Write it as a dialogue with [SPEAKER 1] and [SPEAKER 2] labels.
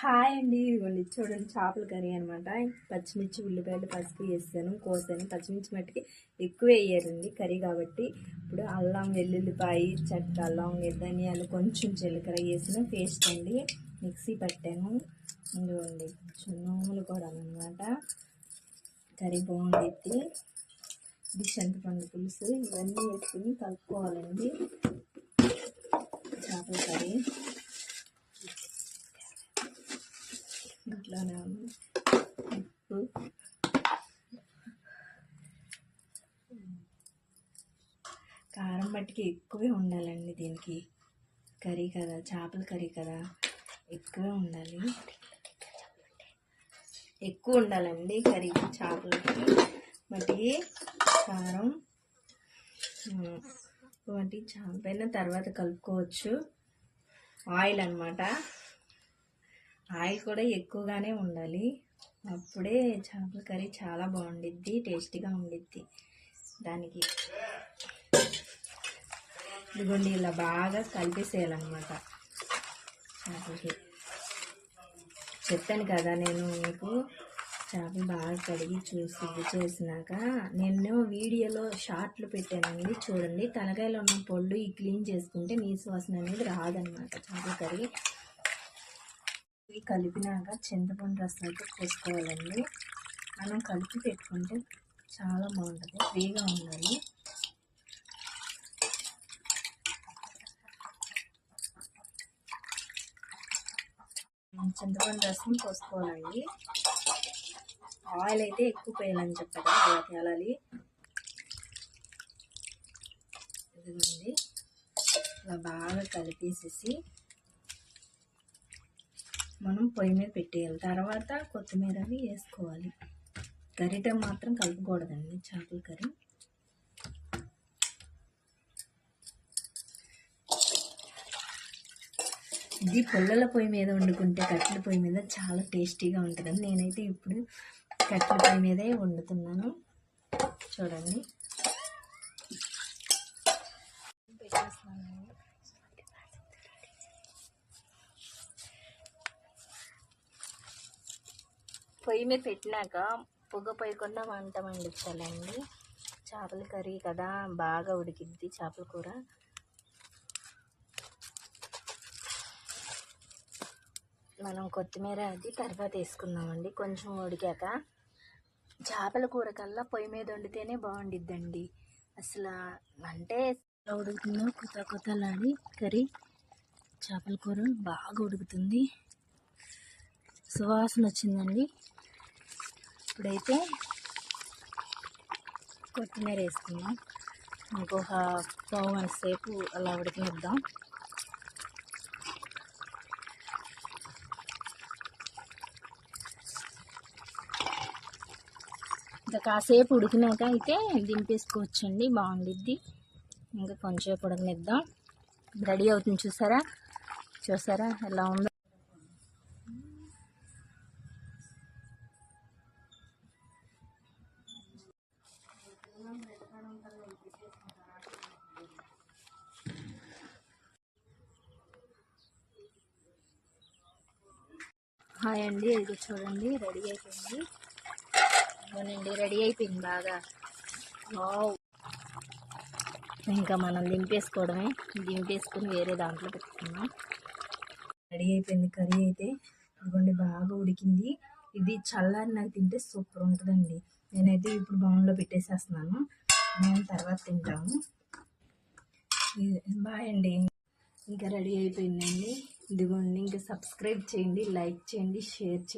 [SPEAKER 1] Hi అండి ఇదిగోండి చూడండి చేపల కర్రీ అనమాట పచ్చిమిర్చి ఉల్లిపాయలు పసుపు వేసాను కోసాను. పచ్చిమిర్చి మట్టికి ఎక్కువ వేయారండి కర్రీ కాబట్టి. ఇప్పుడు అల్లం వెల్లుల్లిపాయ చెక్క లవంగ ధనియాలు కొంచెం జీలకర్ర వేసిన. పేస్ట్ అండి మిక్సీ పట్టాను. ఇదిగోండి చున్నములు కూడా అనమాట కర్రీ బాగుంది ఇది చింతపండు పులుసు. ఇవన్నీ వేసుకుని కలుపుకోవాలండి. చేపల కర్రీ. అట్లానే ఉంది. ఉప్పు కారం మట్టికి ఎక్కువే ఉండాలండి దీనికి. కర్రీ కదా చేపల కర్రీ కదా ఎక్కువే ఉండాలి. ఎక్కువ ఉండాలండి కర్రీ చేపలకి మట్టికి కారం మట్టి చేపైన తర్వాత కలుపుకోవచ్చు. ఆయిల్ అనమాట ఆయిల్ కూడా ఎక్కువగానే ఉండాలి. అప్పుడే చేపల కర్రీ చాలా బాగుండిద్ది టేస్టీగా ఉండిద్ది. దానికి ఇదిగోండి ఇలా బాగా కలిపేసేయాలన్నమాట. చేపలకి. చెప్పాను కదా నేను మీకు చేపలు బాగా కడిగి చూసి చేసినాక నేను వీడియోలో షార్ట్లు పెట్టానండి. చూడండి తలకాయలో ఉన్న పొళ్ళు ఈ క్లీన్ చేసుకుంటే నీసు వాసన అనేది రాదనమాట చేపల కర్రీ ఇవి కలిపినాక చింతపండు రసం అయితే పోసుకోవాలండి మనం కలిపి పెట్టుకుంటే చాలా బాగుంటుంది ఫ్రీగా ఉండాలి. చింతపండు రసం పోసుకోవాలండి ఆయిల్ అయితే ఎక్కువ పోయాలని చెప్పారు అలా తేలాలి. ఇదిగోండి ఇలా బాగా కలిపేసేసి మనం పొయ్యి మీద పెట్టేయాలి. తర్వాత కొత్తిమీర అవి వేసుకోవాలి. గరిట మాత్రం కలపకూడదండి చేపల కర్రీ. ఇది పుల్లల పొయ్యి మీద వండుకుంటే కట్టెల పొయ్యి మీద చాలా టేస్టీగా ఉంటుందండి. నేనైతే ఇప్పుడు కట్టెల పొయ్యి మీదే వండుతున్నాను. చూడండి. పెట్టేస్తున్నాను పొయ్యి మీద పెట్టినాక పొగ పోయకుండా వంట వండించాలండి చేపల కర్రీ కదా బాగా ఉడికిద్ది చేపల కూర. మనం కొత్తిమీర అది తర్వాత వేసుకుందామండి. కొంచెం ఉడికాక చేపల కూర కల్లా పొయ్యి మీద వండితేనే బాగుండిద్దండి. అసలు అంటే ఉడుకుతుందో కొత్త కొత్తలాడి కర్రీ. చేపల కూర బాగా ఉడుకుతుంది. సువాసన వచ్చిందండి. ఇప్పుడైతే కొత్తిమీర వేసుకుందాం. ఇంకొక పావు గంట సేపు అలా ఉడికినిద్దాం. ఇంకా కాసేపు ఉడికినాక అయితే దింపేసుకోవచ్చండి బాగుండిద్ది. ఇంకా కొంచెం ఉడకనిద్దాం రెడీ అవుతుంది చూసారా? చూసారా? ఎలా ఉందో హాయ్ అండి ఇది చూడండి రెడీ అయిపోయింది. అవునండి రెడీ అయిపోయింది బాగా. వావ్. ఇంకా మనం దింపేసుకోవడమే. దింపేసుకొని వేరే దాంట్లో పెట్టుకున్నాం రెడీ అయిపోయింది కర్రీ అయితే. ఇదిగోండి బాగా ఉడికింది. ఇది చల్లారి నాకు తింటే సూపర్ ఉంటుందండి. నేనైతే ఇప్పుడు బౌన్లో పెట్టేసేస్తున్నాను. మేము తర్వాత తింటాము. బాయ్ అండి. ఇంకా రెడీ అయిపోయిందండి. ఇదిగోండి ఇంకా సబ్స్క్రైబ్ చేయండి లైక్ చేయండి షేర్ చేయండి.